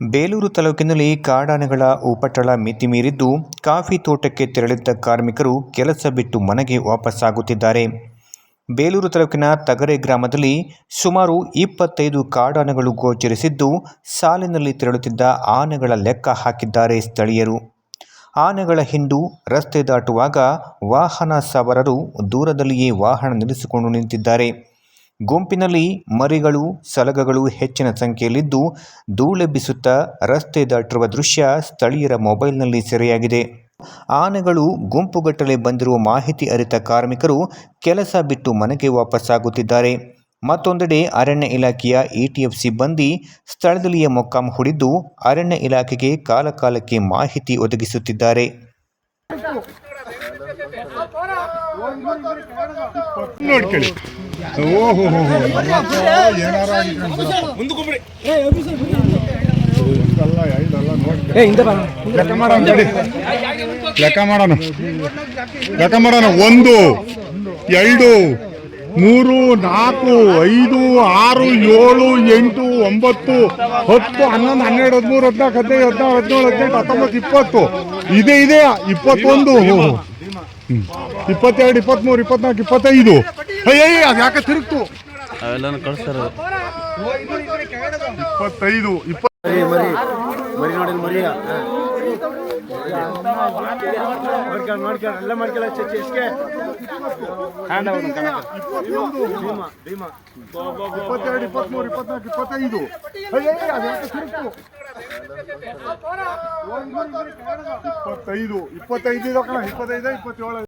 ಬೇಲೂರು ತಾಲೂಕಿನಲ್ಲಿ ಕಾಡಾನೆಗಳ ಉಪಟಳ ಮಿತಿ ಮೀರಿದ್ದು, ಕಾಫಿ ತೋಟಕ್ಕೆ ತೆರಳಿದ್ದ ಕಾರ್ಮಿಕರು ಕೆಲಸ ಬಿಟ್ಟು ಮನೆಗೆ ವಾಪಸ್ಸಾಗುತ್ತಿದ್ದಾರೆ. ಬೇಲೂರು ತಾಲೂಕಿನ ತಗರೆ ಗ್ರಾಮದಲ್ಲಿ ಸುಮಾರು ಇಪ್ಪತ್ತೈದು ಕಾಡಾನೆಗಳು ಗೋಚರಿಸಿದ್ದು, ಸಾಲಿನಲ್ಲಿ ತೆರಳುತ್ತಿದ್ದ ಆನೆಗಳ ಲೆಕ್ಕ ಹಾಕಿದ್ದಾರೆ ಸ್ಥಳೀಯರು. ಆನೆಗಳ ಹಿಂಡು ರಸ್ತೆ ದಾಟುವಾಗ ವಾಹನ ಸವಾರರು ದೂರದಲ್ಲಿಯೇ ವಾಹನ ನಿಲ್ಲಿಸಿಕೊಂಡು ನಿಂತಿದ್ದಾರೆ. ಗುಂಪಿನಲ್ಲಿ ಮರಿಗಳು, ಸಲಗಗಳು ಹೆಚ್ಚಿನ ಸಂಖ್ಯೆಯಲ್ಲಿದ್ದು ಧೂಳೆಬ್ಬಿಸುತ್ತಾ ರಸ್ತೆ ದಾಟಿರುವ ದೃಶ್ಯ ಸ್ಥಳೀಯರ ಮೊಬೈಲ್ನಲ್ಲಿ ಸೆರೆಯಾಗಿದೆ. ಆನೆಗಳು ಗುಂಪುಗಟ್ಟಲೆ ಬಂದಿರುವ ಮಾಹಿತಿ ಅರಿತ ಕಾರ್ಮಿಕರು ಕೆಲಸ ಬಿಟ್ಟು ಮನೆಗೆ ವಾಪಸ್ಸಾಗುತ್ತಿದ್ದಾರೆ. ಮತ್ತೊಂದೆಡೆ ಅರಣ್ಯ ಇಲಾಖೆಯ ಇಟಿಎಫ್ ಸಿಬ್ಬಂದಿ ಸ್ಥಳದಲ್ಲಿಯೇ ಮೊಕ್ಕಾಂ ಹೂಡಿದ್ದು, ಅರಣ್ಯ ಇಲಾಖೆಗೆ ಕಾಲಕಾಲಕ್ಕೆ ಮಾಹಿತಿ ಒದಗಿಸುತ್ತಿದ್ದಾರೆ. ಲೆಕ್ಕ ಮಾಡೋಣ ಲೆಕ್ಕ ಮಾಡೋಣ ಒಂದು, ಎರಡು, ಮೂರು, ನಾಲ್ಕು, ಐದು ಆರು ಏಳು ಎಂಟು, ಒಂಬತ್ತು, ಹತ್ತು, ಹನ್ನೊಂದು, ಹನ್ನೆರಡು, ಹದಿಮೂರು, ಹದಿನಾಲ್ಕು ಹದಿನೈದು ಹದಿನಾರು ಹದಿನೇಳು ಹದಿನೆಂಟು ಹತ್ತೊಂಬತ್ತು, ಇಪ್ಪತ್ತು, ಇದೆ ಇದೆ, ಇಪ್ಪತ್ತೊಂದು. ಇಪ್ಪತ್ತೆರಡು ಇಪ್ಪತ್ಮೂರು ಇಪ್ಪತ್ನಾಲ್ಕು ಇಪ್ಪತ್ತೈದು. ಅಯ್ಯ ಅದು ಯಾಕೆ ತಿರುಗ್ತು? ಅವೆಲ್ಲನೂ ಕಳಿಸ್ತಾರೆ. ಇಪ್ಪತ್ತೈದು ಇಪ್ಪತ್ತು ಮರಿ ಮರಿ. ಮರಿ ನೋಡಿ ಮರಿ. ಮಾಡ್ಕೊಂಡು ಮಾಡ್ಕೊಂಡು ಎಲ್ಲ ಮಾಡ್ಕೊಳ್ಳ ಇಪ್ಪತ್ತೆರಡು ಇಪ್ಪತ್ಮೂರು ಇಪ್ಪತ್ನಾಲ್ಕು ಇಪ್ಪತ್ತೈದು. ಅಯ್ಯ ಅದು ಯಾಕೆ ತಿರುಗ್ತು? ಇಪ್ಪತ್ತೈದು. ಇಪ್ಪತ್ತೈದು. ಕಣ ಇಪ್ಪತ್ತೈದು ಇಪ್ಪತ್ತೇಳು.